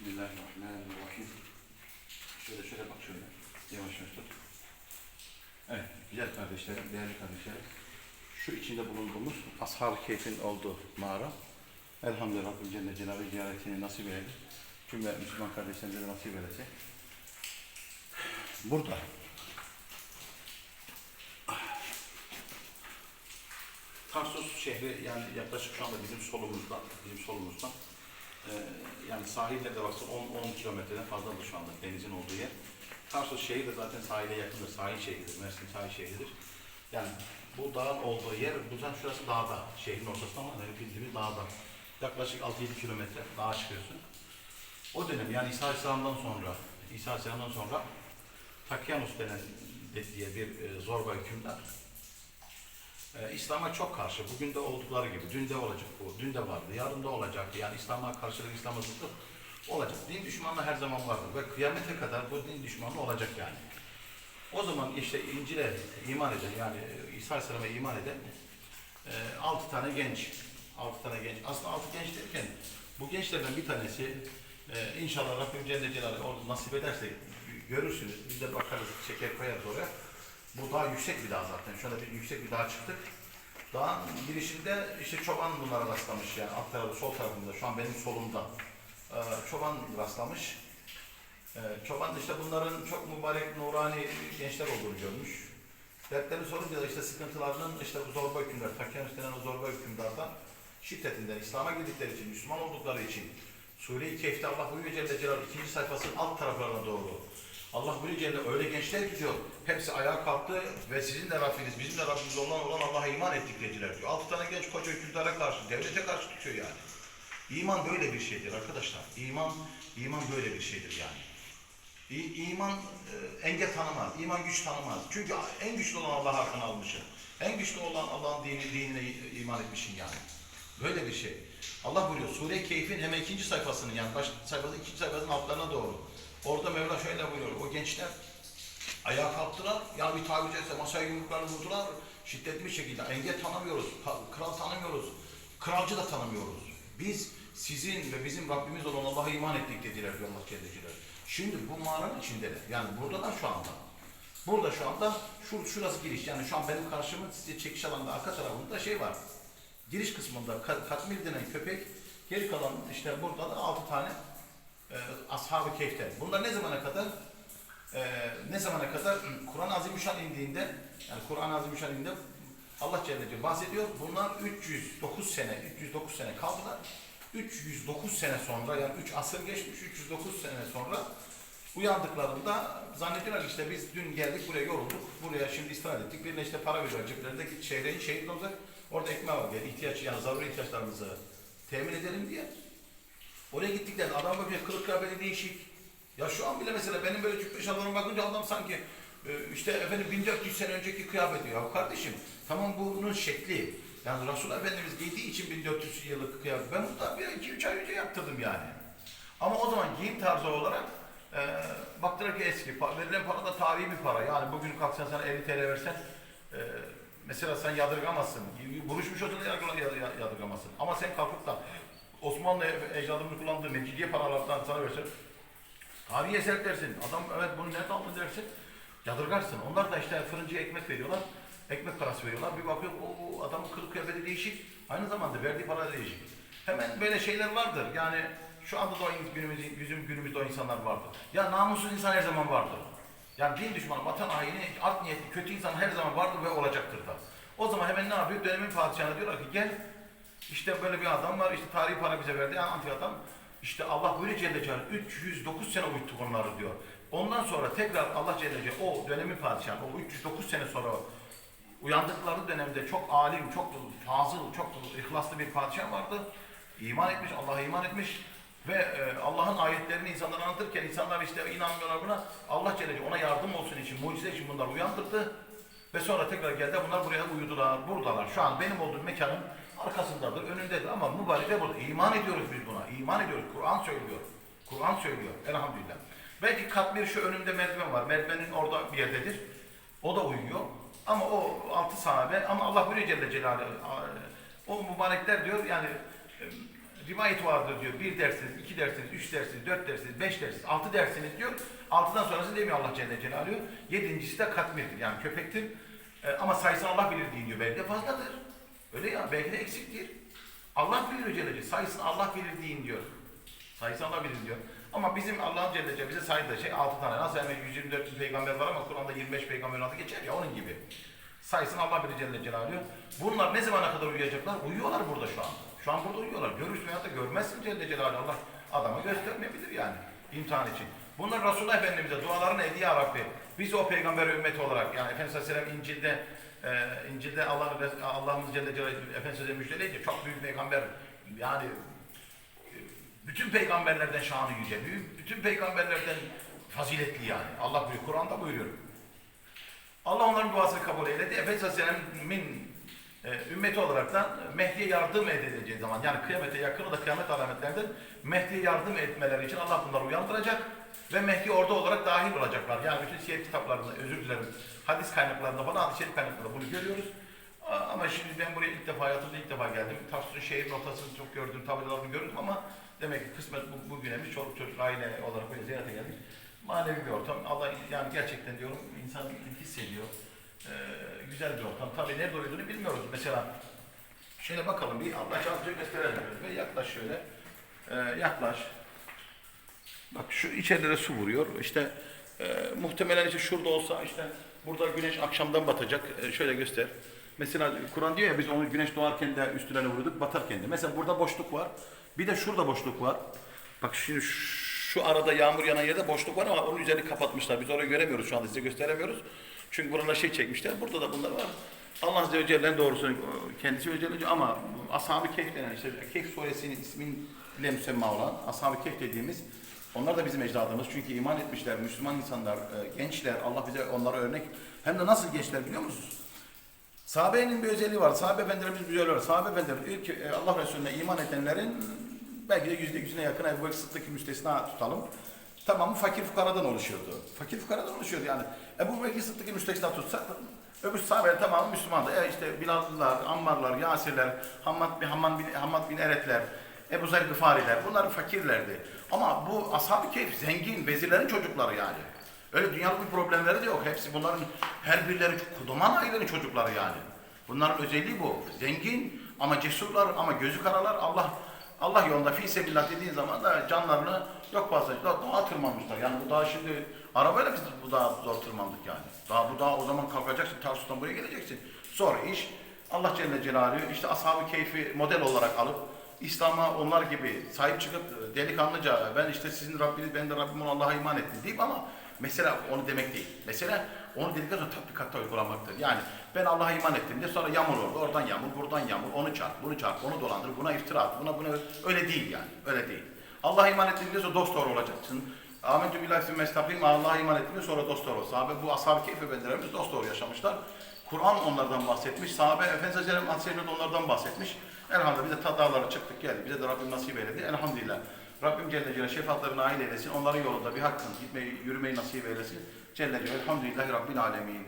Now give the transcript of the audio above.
Bismillahirrahmanirrahim. Şöyle şöyle bak şöyle. Yavaş yavaş tut. Evet, güzel kardeşlerim, değerli kardeşlerim. Şu içinde bulunduğumuz Ashab-ı Keyf'in olduğu mağara. Elhamdülillah Rabbim Celle Celaluhu ziyaretini nasip eyledi. Cümle Müslüman kardeşlerimize de nasip edecek. Burada Tarsus şehri yani yaklaşık şu anda bizim solumuzdan, bizim solumuzdan ee, yani sahille de baksa 10-10 kilometreden fazladır şu anda denizin olduğu yer. Tarsus şehir de zaten sahile yakındır, sahil şehridir, Mersin sahil şehridir. Yani bu dağın olduğu yer, buradan şurası dağda, şehrin ortasında ama yani bildiğimiz dağda. Yaklaşık 6-7 kilometre dağa çıkıyorsun. O dönem yani İsa Aleyhisselam'dan sonra, İsa Aleyhisselam'dan sonra Takyanus denen de- diye bir e, zorba hükümdar ee, İslam'a çok karşı. Bugün de oldukları gibi. Dün de olacak bu. Dün de vardı. Yarın da olacak. Yani İslam'a karşılık, İslam'a zıtlık olacak. Din düşmanlığı her zaman vardır. Ve kıyamete kadar bu din düşmanlığı olacak yani. O zaman işte İncil'e iman eden yani İsa Aleyhisselam'a iman eden e, altı tane genç. Altı tane genç. Aslında altı genç derken bu gençlerden bir tanesi e, inşallah Rabbim Celle Celaluhu orada nasip ederse görürsünüz. Biz de bakarız, çeker koyarız oraya. Bu daha yüksek bir dağ zaten. Anda bir yüksek bir dağa çıktık. Dağın girişinde işte çoban bunlara rastlamış yani alt tarafı sol tarafında şu an benim solumda Ee, çoban rastlamış. Ee, çoban işte bunların çok mübarek nurani gençler olduğunu görmüş. Dertlerini sorunca da işte sıkıntılarının işte bu zorba hükümler, Takyanus denen o zorba hükümdardan şiddetinden İslam'a girdikleri için, Müslüman oldukları için Sure-i Kehf'te Allah buyuruyor Celle Celaluhu ikinci sayfasının alt taraflarına doğru Allah buyuruyor Celle öyle gençler ki diyor hepsi ayağa kalktı ve sizin de Rabbiniz bizim de Rabbimiz olan olan Allah'a iman ettik dediler diyor. Altı tane genç koca hükümdara karşı, devlete karşı tutuyor yani. İman böyle bir şeydir arkadaşlar. İman, iman böyle bir şeydir yani. İ- İman e, engel tanımaz, iman güç tanımaz. Çünkü en güçlü olan Allah hakkını almışsın. En güçlü olan Allah'ın dini, dinine iman etmişsin yani. Böyle bir şey. Allah buyuruyor Sure-i Keyf'in hemen ikinci sayfasının yani baş sayfası ikinci sayfasının altlarına doğru. Orada Mevla şöyle buyuruyor. O gençler ayağa kalktılar. Ya bir tabiri caizse masaya yumruklarını vurdular. Şiddetli bir şekilde engel tanımıyoruz. Kral tanımıyoruz. Kralcı da tanımıyoruz. Biz sizin ve bizim Rabbimiz olan Allah'a iman ettik dediler diyor Allah Celaluhu. Şimdi bu mağaranın içindeler. Yani burada da şu anda. Burada şu anda şur, şurası giriş. Yani şu an benim karşımın size çekiş alanında arka tarafında şey var. Giriş kısmında ka- katmir denen köpek. Geri kalan işte burada da altı tane e, Ashab-ı. Bunlar ne zamana kadar? E, ne zamana kadar? Kur'an-ı Azimüşşan indiğinde, yani Kur'an-ı Azimüşşan indiğinde Allah Celle bahsediyor. Bunlar 309 sene, 309 sene kaldılar. 309 sene sonra yani 3 asır geçmiş 309 sene sonra uyandıklarında zannediyorlar işte biz dün geldik buraya yorulduk. Buraya şimdi istirahat ettik. Birine işte para veriyor ceplerinde git şehre şehit olacak. Orada ekmeği var diye ihtiyaç yani zaruri ihtiyaçlarımızı temin edelim diye. Oraya gittiklerinde adam bakıyor kılık kıyafeti değişik. Ya şu an bile mesela benim böyle cübbe şalvarıma bakınca adam sanki e, işte efendim 1400 sene önceki kıyafeti. Ya kardeşim tamam bunun şekli. Yani Resul Efendimiz giydiği için 1400 yıllık kıyafet. Ben bunu da bir iki üç ay önce yaptırdım yani. Ama o zaman giyim tarzı olarak e, baktılar ki eski. Verilen para da tarihi bir para. Yani bugün kalksan sana 50 TL versen e, mesela sen yadırgamazsın. Buruşmuş ya- yadırgamazsın. Ama sen kalkıp da Osmanlı ecdadımız kullandığı mecidiye paralardan sana versen tarihi eser dersin. Adam evet bunu nerede aldın dersin. Yadırgarsın. Onlar da işte fırıncıya ekmek veriyorlar. Ekmek parası veriyorlar. Bir bakıyor o adamın kılık kıyafeti değişik. Aynı zamanda verdiği para değişik. Hemen böyle şeyler vardır. Yani şu anda da o günümüz, bizim günümüzde o insanlar vardır. Ya namussuz insan her zaman vardır. Yani din düşmanı, vatan haini, art niyetli, kötü insan her zaman vardır ve olacaktır da. O zaman hemen ne yapıyor? Dönemin padişahına diyorlar ki gel işte böyle bir adam var, işte tarihi para bize verdi, yani antik adam. İşte Allah böyle Celle Celaluhu 309 sene uyuttuk onları diyor. Ondan sonra tekrar Allah Celle Celaluhu o dönemin padişahı, o 309 sene sonra uyandıkları dönemde çok alim, çok fazıl, çok ihlaslı bir padişah vardı. İman etmiş, Allah'a iman etmiş ve e, Allah'ın ayetlerini insanlara anlatırken insanlar işte inanmıyorlar buna. Allah Celle Celaluhu ona yardım olsun için, mucize için bunları uyandırdı. Ve sonra tekrar geldi bunlar buraya uyudular, buradalar. Şu an benim olduğum mekanın arkasındadır, önündedir ama mübarek de burada. İman ediyoruz biz buna, iman ediyoruz. Kur'an söylüyor. Kur'an söylüyor elhamdülillah. Belki katmir şu önümde merdiven var. Merdivenin orada bir yerdedir. O da uyuyor. Ama o altı sahabe ama Allah buyuruyor Celle Celaluhu. O mübarekler diyor yani rivayet vardır diyor. Bir dersiniz, iki dersiniz, üç dersiniz, dört dersiniz, beş dersiniz, altı dersiniz diyor. Altıdan sonrası demiyor Allah Celle Celaluhu. Yedincisi de katmirdir yani köpektir. E, ama sayısını Allah bilir diyor. Belki de fazladır. Öyle ya belki de eksiktir. Allah bilir Celle. Sayısını Allah bilir deyin diyor. Sayısı Allah bilir diyor. Ama bizim Allah'ın Celle Celaluhu bize saydığı şey 6 tane. Nasıl yani 124 bin peygamber var ama Kur'an'da 25 peygamber adı geçer ya onun gibi. Sayısını Allah bilir Celle Celaluhu. Bunlar ne zamana kadar uyuyacaklar? Uyuyorlar burada şu an. Şu an burada uyuyorlar. Görürsün ya da görmezsin Celle Celaluhu. Allah adama göstermeyebilir yani imtihan için. Bunlar Resulullah Efendimiz'e duaların ediyor ya Rabbi. Biz o peygamber ümmeti olarak yani Efendimiz Aleyhisselam İncil'de e, İncil'de Allah Allah'ımız Celle Celaluhu Efendimiz Aleyhisselam müjdeleyince çok büyük peygamber yani bütün peygamberlerden şanı yüce, bütün peygamberlerden faziletli yani. Allah buyuruyor, Kur'an'da buyuruyor. Allah onların duasını kabul eyledi. Efendimiz Aleyhisselam'ın e, ümmeti olaraktan Mehdi'ye yardım edileceği zaman yani kıyamete yakın o da kıyamet alametlerinden Mehdi'ye yardım etmeleri için Allah bunları uyandıracak ve Mehdi orada olarak dahil olacaklar. Yani bütün siyer kitaplarında, özür dilerim, hadis kaynaklarında falan, hadis şerif kaynaklarında bunu görüyoruz. Ama şimdi ben buraya ilk defa hayatımda ilk defa geldim. Tarsus'un şehir notasını çok gördüm, tabelalarını gördüm ama demek ki kısmet bu, bugüne biz çoluk çocuk aile olarak böyle ziyarete geldik. Manevi bir ortam. Allah yani gerçekten diyorum insan hissediyor. Ee, güzel bir ortam. Tabii nerede uyuduğunu bilmiyoruz. Mesela şöyle bakalım bir Allah çarpıcı gösterelim. Ve yaklaş şöyle. Ee, yaklaş. Bak şu içerilere su vuruyor. İşte e, muhtemelen işte şurada olsa işte burada güneş akşamdan batacak. E, şöyle göster. Mesela Kur'an diyor ya biz onu güneş doğarken de üstüne vurduk, batarken de. Mesela burada boşluk var. Bir de şurada boşluk var. Bak şimdi şu arada yağmur yanan yerde boşluk var ama onun üzerini kapatmışlar. Biz orayı göremiyoruz şu anda size gösteremiyoruz. Çünkü buralar şey çekmişler. Burada da bunlar var. Allah Azze ve Celle'nin doğrusunu kendisi ve Celle ama Ashab-ı Kehf denen işte Kehf suresinin ismiyle müsemma olan Ashab-ı Kehf dediğimiz onlar da bizim ecdadımız çünkü iman etmişler, Müslüman insanlar, e, gençler, Allah bize onlara örnek. Hem de nasıl gençler biliyor musunuz? Sahabenin bir özelliği var. Sahabe efendilerimiz bir özelliği var. Sahabe efendiler diyor e, Allah Resulüne iman edenlerin belki de yüzde yüzüne yakın Ebu Bekir Sıddık'ı müstesna tutalım. Tamamı fakir fukaradan oluşuyordu. Fakir fukaradan oluşuyordu yani. Ebu Bekir Sıddık'ı müstesna tutsak öbür sahabeler tamamı Müslümandı. E işte Bilal'lılar, Ammarlar, Yasirler, Hammad bin, Hammad bin, Hammad bin Eretler, Ebu Zer Gıfariler bunlar fakirlerdi. Ama bu ashab-ı keyif zengin, vezirlerin çocukları yani. Öyle dünyalık bir problemleri de yok. Hepsi bunların her birileri kodaman ailenin çocukları yani. Bunların özelliği bu. Zengin ama cesurlar ama gözü karalar Allah Allah yolunda fi sebillah dediğin zaman da canlarını yok fazla dağa tırmanmışlar. Yani bu dağ şimdi arabayla biz bu dağa zor tırmandık yani. Daha bu dağ o zaman kalkacaksın Tarsus'tan buraya geleceksin. Sonra iş Allah Celle Celaluhu işte ashab-ı keyfi model olarak alıp İslam'a onlar gibi sahip çıkıp delikanlıca ben işte sizin Rabbiniz ben de Rabbim Allah'a iman ettim deyip ama mesela onu demek değil. Mesela onu dedikten sonra tatbikatta uygulamaktır. Yani ben Allah'a iman ettim de sonra yağmur oldu. Oradan yağmur, buradan yağmur, onu çarp, bunu çarp, onu dolandır, buna iftira at, buna buna öyle değil yani. Öyle değil. Allah'a iman ettim sonra dost doğru olacaksın. Ahmetü billahi estağfirullah, Allah'a iman ettim sonra dost doğru. Sahabe bu ashab-ı keyif efendilerimiz dost doğru yaşamışlar. Kur'an onlardan bahsetmiş. Sahabe Efendimiz Aleyhisselam onlardan bahsetmiş. Elhamdülillah biz de ta dağlara çıktık geldik. Bize de Rabbim nasip eyledi. Elhamdülillah. Rabbim Celle Celle şefaatlerine nail eylesin. Onların yolunda bir hakkın gitmeyi, yürümeyi nasip eylesin. Celle Celle. Elhamdülillahi Rabbil Alemin.